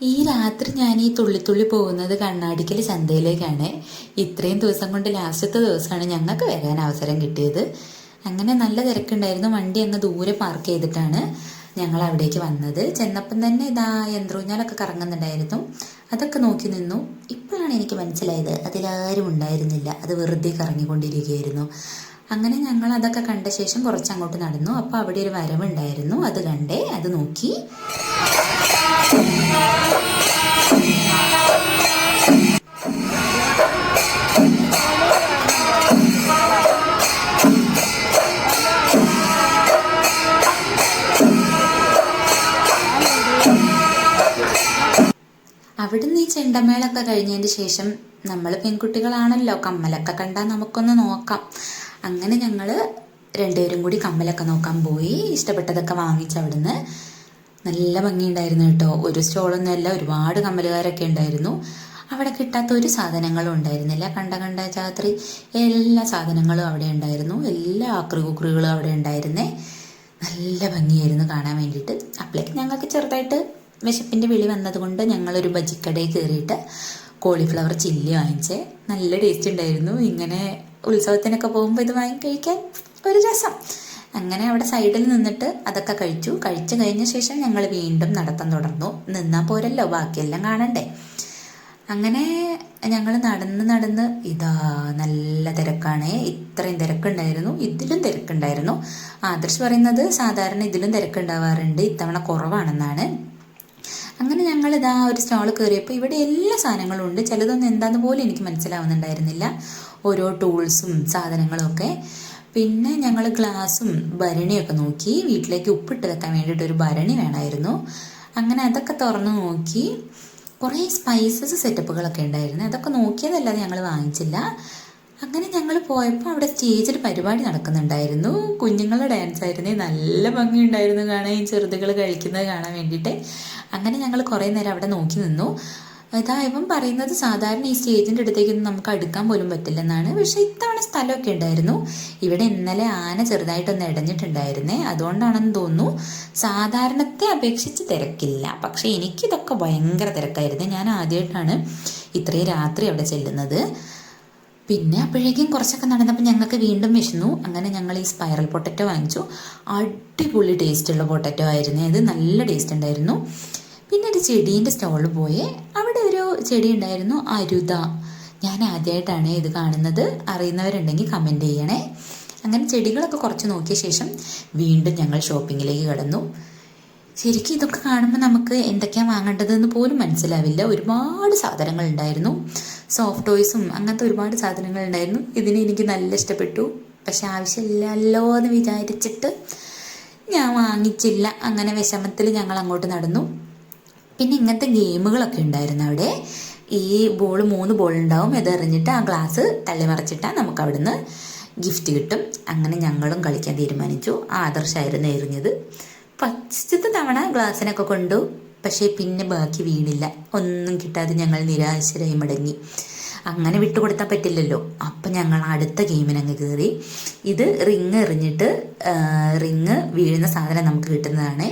ഈ രാത്രി ഞാൻ ഈ തുള്ളിത്തുള്ളി പോകുന്നത് കണ്ണാടിക്കൽ ചന്തയിലേക്കാണ്. ഇത്രയും ദിവസം കൊണ്ട് ലാസ്റ്റത്തെ ദിവസമാണ് ഞങ്ങൾക്ക് വരാൻ അവസരം കിട്ടിയത്. അങ്ങനെ നല്ല തിരക്കുണ്ടായിരുന്നു. വണ്ടി അങ്ങ് ദൂരെ പാർക്ക് ചെയ്തിട്ടാണ് ഞങ്ങൾ അവിടേക്ക് വന്നത്. ചെന്നപ്പം തന്നെ ഇതാ യന്ത്രൂഞ്ഞാലൊക്കെ കറങ്ങുന്നുണ്ടായിരുന്നു. അതൊക്കെ നോക്കി നിന്നു. ഇപ്പോഴാണ് എനിക്ക് മനസ്സിലായത് അതിലാരും ഉണ്ടായിരുന്നില്ല. അത് വെറുതെ കറങ്ങിക്കൊണ്ടിരിക്കുകയായിരുന്നു. അങ്ങനെ ഞങ്ങൾ അതൊക്കെ കണ്ട ശേഷം കുറച്ച് അങ്ങോട്ട് നടന്നു. അപ്പോൾ അവിടെ ഒരു വരവുണ്ടായിരുന്നു. അത് കണ്ടേ അത് നോക്കി. ചെണ്ടമേളൊക്കെ കഴിഞ്ഞതിന് ശേഷം നമ്മൾ പെൺകുട്ടികളാണല്ലോ കമ്മലൊക്കെ കണ്ടാൽ നമുക്കൊന്ന് നോക്കാം. അങ്ങനെ ഞങ്ങൾ രണ്ടുപേരും കൂടി കമ്മലൊക്കെ നോക്കാൻ പോയി. ഇഷ്ടപ്പെട്ടതൊക്കെ വാങ്ങിച്ച് അവിടുന്ന് നല്ല ഭംഗിയുണ്ടായിരുന്നു കേട്ടോ. ഒരു സ്റ്റോളൊന്നുമല്ല ഒരുപാട് കമ്മലുകാരൊക്കെ ഉണ്ടായിരുന്നു. അവിടെ കിട്ടാത്ത ഒരു സാധനങ്ങളും ഉണ്ടായിരുന്നില്ല. കണ്ട കണ്ട രാത്രി എല്ലാ സാധനങ്ങളും അവിടെ ഉണ്ടായിരുന്നു. എല്ലാ ആക്രികുക്രികളും അവിടെ ഉണ്ടായിരുന്നേ. നല്ല ഭംഗിയായിരുന്നു കാണാൻ വേണ്ടിയിട്ട്. അപ്പോഴേക്ക് ഞങ്ങൾക്ക് ചെറുതായിട്ട് വിശപ്പിന്റെ വിളി വന്നതുകൊണ്ട് ഞങ്ങളൊരു ബജിക്കടയിൽ കയറിയിട്ട് കോളിഫ്ലവർ ചില്ലി വാങ്ങിച്ചേ. നല്ല ടേസ്റ്റ് ഉണ്ടായിരുന്നു. ഇങ്ങനെ ഉത്സവത്തിനൊക്കെ പോകുമ്പോൾ ഇത് വാങ്ങി കഴിക്കാൻ ഒരു രസം. അങ്ങനെ അവിടെ സൈഡിൽ നിന്നിട്ട് അതൊക്കെ കഴിച്ചു. കഴിച്ചു കഴിഞ്ഞ ശേഷം ഞങ്ങൾ വീണ്ടും നടത്തം തുടർന്നു. നിന്നാൽ പോരല്ലോ ബാക്കിയെല്ലാം കാണണ്ടേ. അങ്ങനെ ഞങ്ങൾ നടന്ന് നടന്ന് ഇതാ നല്ല തിരക്കാണ്. ഇത്രയും തിരക്കുണ്ടായിരുന്നു. ഇതിലും തിരക്കുണ്ടായിരുന്നു. ആദർശ് പറയുന്നത് സാധാരണ ഇതിലും തിരക്കുണ്ടാവാറുണ്ട്. ഇത്തവണ കുറവാണെന്നാണ്. അങ്ങനെ ഞങ്ങൾ ഇതാ ഒരു സ്റ്റാൾ കയറിയപ്പോൾ ഇവിടെ എല്ലാ സാധനങ്ങളും ഉണ്ട്. ചിലതൊന്നും എന്താണെന്ന് പോലും എനിക്ക് മനസ്സിലാവുന്നുണ്ടായിരുന്നില്ല. ഓരോ ടൂൾസും സാധനങ്ങളും ഒക്കെ പിന്നെ ഞങ്ങൾ ഗ്ലാസും ഭരണിയൊക്കെ നോക്കി. വീട്ടിലേക്ക് ഉപ്പിട്ട് വെക്കാൻ വേണ്ടിയിട്ട് ഒരു ഭരണി വേണമായിരുന്നു. അങ്ങനെ അതൊക്കെ തുറന്ന് നോക്കി. കുറേ സ്പൈസസ് സെറ്റപ്പുകളൊക്കെ ഉണ്ടായിരുന്നു. അതൊക്കെ നോക്കിയതല്ലാതെ ഞങ്ങൾ വാങ്ങിച്ചില്ല. അങ്ങനെ ഞങ്ങൾ പോയപ്പോൾ അവിടെ സ്റ്റേജിൽ പരിപാടി നടക്കുന്നുണ്ടായിരുന്നു. കുഞ്ഞുങ്ങളുടെ ഡാൻസ് ആയിരുന്നേ. നല്ല ഭംഗിയുണ്ടായിരുന്നു കാണാൻ. ഈ ചെറുതുകൾ കഴിക്കുന്നത് കാണാൻ വേണ്ടിയിട്ട്. അങ്ങനെ ഞങ്ങൾ കുറേ നേരം അവിടെ നോക്കി നിന്നു. ഇതാ പറയുന്നത് സാധാരണ ഈ സ്റ്റേജിന്റെ അടുത്തേക്കൊന്നും നമുക്ക് അടുക്കാൻ പോലും പറ്റില്ലെന്നാണ്. പക്ഷേ ഇത്തവണ സ്ഥലമൊക്കെ ഉണ്ടായിരുന്നു. ഇവിടെ ഇന്നലെ ആന ചെറുതായിട്ടൊന്ന് ഇടഞ്ഞിട്ടുണ്ടായിരുന്നേ. അതുകൊണ്ടാണെന്ന് തോന്നുന്നു സാധാരണത്തെ അപേക്ഷിച്ച് തിരക്കില്ല. പക്ഷേ എനിക്കിതൊക്കെ ഭയങ്കര തിരക്കായിരുന്നു. ഞാൻ ആദ്യമായിട്ടാണ് ഇത്രയും രാത്രി അവിടെ ചെല്ലുന്നത്. പിന്നെ അപ്പോഴേക്കും കുറച്ചൊക്കെ നടന്നപ്പോൾ ഞങ്ങൾക്ക് വീണ്ടും വിശന്നു. അങ്ങനെ ഞങ്ങൾ ഈ സ്പൈറൽ പൊട്ടറ്റോ വാങ്ങിച്ചു. അടിപൊളി ടേസ്റ്റുള്ള പൊട്ടറ്റോ ആയിരുന്നു. അത് നല്ല ടേസ്റ്റ് ഉണ്ടായിരുന്നു. പിന്നെ ഒരു ചെടീന്റെ സ്റ്റോളിൽ പോയി. അവിടെ ഒരു ചെടി ഉണ്ടായിരുന്നു അരുത. ഞാൻ ആദ്യമായിട്ടാണ് ഇത് കാണുന്നത്. അറിയുന്നവരുണ്ടെങ്കിൽ കമന്റ് ചെയ്യണേ. അങ്ങനെ ചെടികളൊക്കെ കുറച്ച് നോക്കിയ ശേഷം വീണ്ടും ഞങ്ങൾ ഷോപ്പിങ്ങിലേക്ക് കടന്നു. ശരിക്കും ഇതൊക്കെ കാണുമ്പോൾ നമുക്ക് എന്തൊക്കെയാണ് വാങ്ങേണ്ടതെന്ന് പോലും മനസ്സിലാവില്ല. ഒരുപാട് സാധനങ്ങൾ ഉണ്ടായിരുന്നു സോഫ്റ്റ് ടോയ്സും അങ്ങനത്തെ ഒരുപാട് സാധനങ്ങൾ ഉണ്ടായിരുന്നു ഇതിന് എനിക്ക് നല്ല ഇഷ്ടപ്പെട്ടു. പക്ഷെ ആവശ്യമില്ലല്ലോ എന്ന് വിചാരിച്ചിട്ട് ഞാൻ വാങ്ങിച്ചില്ല. അങ്ങനെ വിഷമത്തിൽ ഞങ്ങൾ അങ്ങോട്ട് നടന്നു. പിന്നെ ഇങ്ങനത്തെ ഗെയിമുകളൊക്കെ ഉണ്ടായിരുന്നു അവിടെ. ഈ ബോൾ മൂന്ന് ബോൾ ഉണ്ടാവും. ഇതെറിഞ്ഞിട്ട് ആ ഗ്ലാസ് തള്ളിമറിച്ചിട്ടാൽ നമുക്ക് അവിടുന്ന് ഗിഫ്റ്റ് കിട്ടും. അങ്ങനെ ഞങ്ങളും കളിക്കാൻ തീരുമാനിച്ചു. ആദർശമായിരുന്നു എറിഞ്ഞത്. ഫസ്റ്റത്തെ തവണ ഗ്ലാസ്സിനൊക്കെ കൊണ്ടു. പക്ഷേ പിന്നെ ബാക്കി വീണില്ല. ഒന്നും കിട്ടാതെ ഞങ്ങൾ നിരാശരായി മടങ്ങി. അങ്ങനെ വിട്ടുകൊടുത്താൽ പറ്റില്ലല്ലോ. അപ്പം ഞങ്ങൾ അടുത്ത ഗെയിമിനങ്ങ് കയറി ഇത് റിങ് എറിഞ്ഞിട്ട് റിങ് വീഴുന്ന സാധനം നമുക്ക് കിട്ടുന്നതാണ്.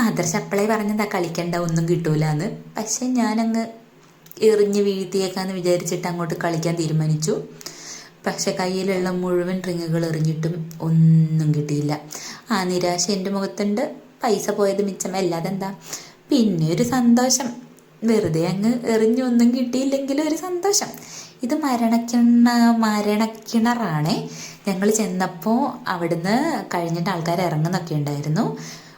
ആദർശ് അപ്പളേ പറഞ്ഞതാ കളിക്കണ്ട ഒന്നും കിട്ടൂല എന്ന് പക്ഷെ ഞാനങ്ങ് എറിഞ്ഞ് വീഴ്ത്തിയേക്കാന്ന് വിചാരിച്ചിട്ട് അങ്ങോട്ട് കളിക്കാൻ തീരുമാനിച്ചു. പക്ഷെ കയ്യിലുള്ള മുഴുവൻ റിങ്ങുകൾ എറിഞ്ഞിട്ടും ഒന്നും കിട്ടിയില്ല. ആ നിരാശ എന്റെ മുഖത്തുണ്ട്. പൈസ പോയത് മിച്ചം. അല്ലാതെ എന്താ പിന്നെ ഒരു സന്തോഷം. വെറുതെ അങ്ങ് എറിഞ്ഞു ഒന്നും കിട്ടിയില്ലെങ്കിലും ഒരു സന്തോഷം. ഇത് മരണക്കിണ മരണക്കിണറാണേ. ഞങ്ങൾ ചെന്നപ്പോൾ അവിടുന്ന് കഴിഞ്ഞിട്ട് ആൾക്കാർ ഇറങ്ങുന്നൊക്കെ ഉണ്ടായിരുന്നു.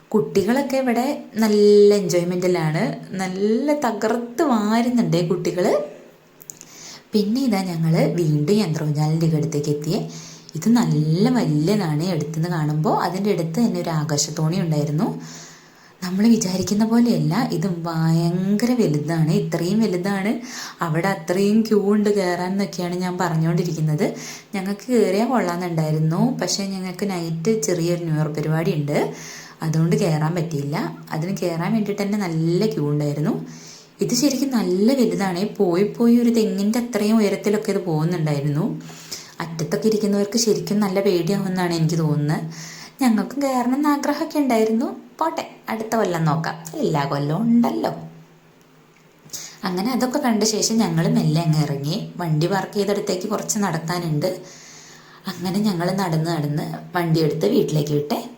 കുട്ടികളൊക്കെ ഇവിടെ നല്ല എൻജോയ്മെന്റിലാണ് നല്ല തകർത്ത് വാരുന്നുണ്ട് കുട്ടികൾ പിന്നെ ഇതാ ഞങ്ങൾ വീണ്ടും യന്ത്രോജാലിന്റെ അടുത്തേക്ക് എത്തിയേ. ഇത് നല്ല വലിയ നാണയം എടുത്തുനിന്ന് കാണുമ്പോൾ അതിന്റെ അടുത്ത് തന്നെ ഒരു ആകാശത്തോണി ഉണ്ടായിരുന്നു. നമ്മൾ വിചാരിക്കുന്ന പോലെയല്ല ഇത് ഭയങ്കര വലുതാണ് ഇത്രയും വലുതാണ്. അവിടെ അത്രയും ക്യൂ ഉണ്ട് കയറാൻ എന്നൊക്കെയാണ് ഞാൻ പറഞ്ഞുകൊണ്ടിരിക്കുന്നത് ഞങ്ങൾക്ക് കയറിയാൽ കൊള്ളാമെന്നുണ്ടായിരുന്നു. പക്ഷേ ഞങ്ങൾക്ക് നൈറ്റ് ചെറിയൊരു ന്യൂ ഇയർ പരിപാടി ഉണ്ട്. അതുകൊണ്ട് കയറാൻ പറ്റിയില്ല. അതിന് കയറാൻ വേണ്ടിയിട്ട് തന്നെ നല്ല ക്യൂ ഉണ്ടായിരുന്നു. ഇത് ശരിക്കും നല്ല വലുതാണ്. പോയി പോയി ഒരു തെങ്ങിന്റെ അത്രയും ഉയരത്തിലൊക്കെ ഇത് പോകുന്നുണ്ടായിരുന്നു. അറ്റത്തൊക്കെ ഇരിക്കുന്നവർക്ക് ശരിക്കും നല്ല പേടിയാവുമെന്നാണ് എനിക്ക് തോന്നുന്നത്. ഞങ്ങൾക്കും കയറണം എന്ന് ആഗ്രഹമൊക്കെ ഉണ്ടായിരുന്നു. പോട്ടെ അടുത്ത കൊല്ലം നോക്കാം. എല്ലാ കൊല്ലവും ഉണ്ടല്ലോ. അങ്ങനെ അതൊക്കെ കണ്ട ശേഷം ഞങ്ങൾ മെല്ലെ അങ്ങ് ഇറങ്ങി. വണ്ടി പാർക്ക് ചെയ്തെടുത്തേക്ക് കുറച്ച് നടക്കാനുണ്ട്. അങ്ങനെ ഞങ്ങൾ നടന്ന് നടന്ന് വണ്ടി എടുത്ത് വീട്ടിലേക്ക് വിട്ടേ.